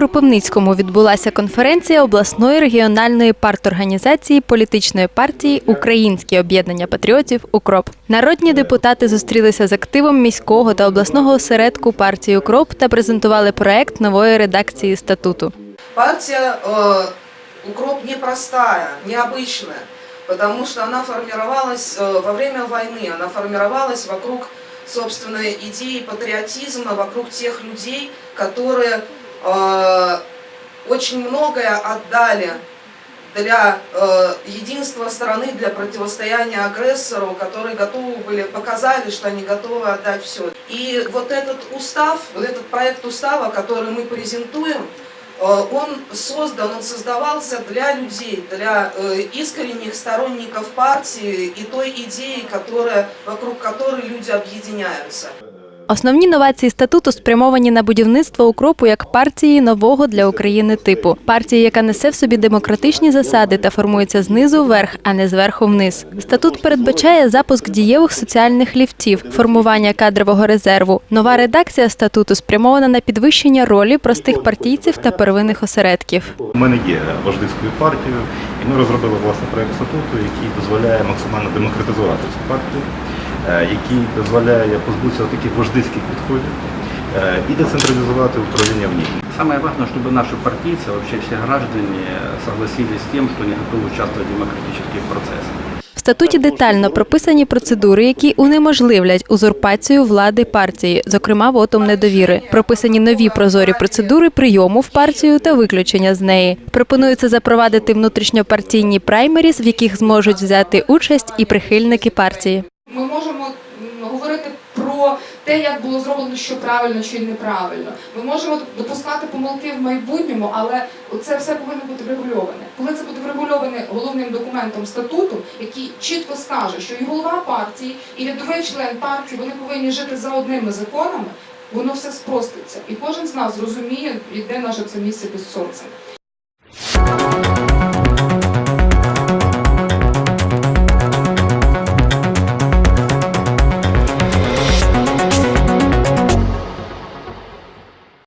Кропивницькому відбулася конференція обласної регіональної парторганізації політичної партії Українське об'єднання патріотів УКРОП. Народні депутати зустрілися з активом міського та обласного осередку партії УКРОП та презентували проект нової редакції статуту. Партия э, «Укроп» непростая, необычная, потому что она формировалась э, во время войны, она формировалась вокруг собственной идеи патриотизма, вокруг тех людей, которые э, очень многое отдали для э, единства страны, для противостояния агрессору, которые готовы были, показали, что они готовы отдать все. И вот этот устав, вот этот проект устава, который мы презентуем, э, он создан, он создавался для людей, для э, искренних сторонников партии и той идеи, которая, вокруг которой люди объединяются. Основні новації статуту спрямовані на будівництво укропу як партії нового для України типу партії, яка несе в собі демократичні засади та формується знизу вверх, а не зверху вниз. Статут передбачає запуск дієвих соціальних ліфтів, формування кадрового резерву. Нова редакція статуту спрямована на підвищення ролі простих партійців та первинних осередків. У мене є вождиською партією, і ми розробили власне проект статуту, який дозволяє максимально демократизувати цю партію, який дозволяє позбутися таких вождиських підходів е, і децентралізувати управління в ній. Самое важное, чтобы наши партийцы, вообще все граждане согласились с тем, что они готовы участвовать в демократических процессах. В статуті детально прописані процедури, які унеможливлять узурпацію влади партії, зокрема вотом недовіри. Прописані нові прозорі процедури прийому в партію та виключення з неї. Пропонується запровадити внутрішньопартійні праймеріс, в яких зможуть взяти участь і прихильники партії. Ми можемо м, говорити про те, як було зроблено, що правильно чи неправильно. Ми можемо допускати помилки в майбутньому, але це все повинно бути врегульоване. Коли це буде врегульоване головним документом статуту, який чітко скаже, що і голова партії, і рядовий член партії вони повинні жити за одними законами, воно все спроститься. І кожен з нас зрозуміє, де наше це місце під сонцем.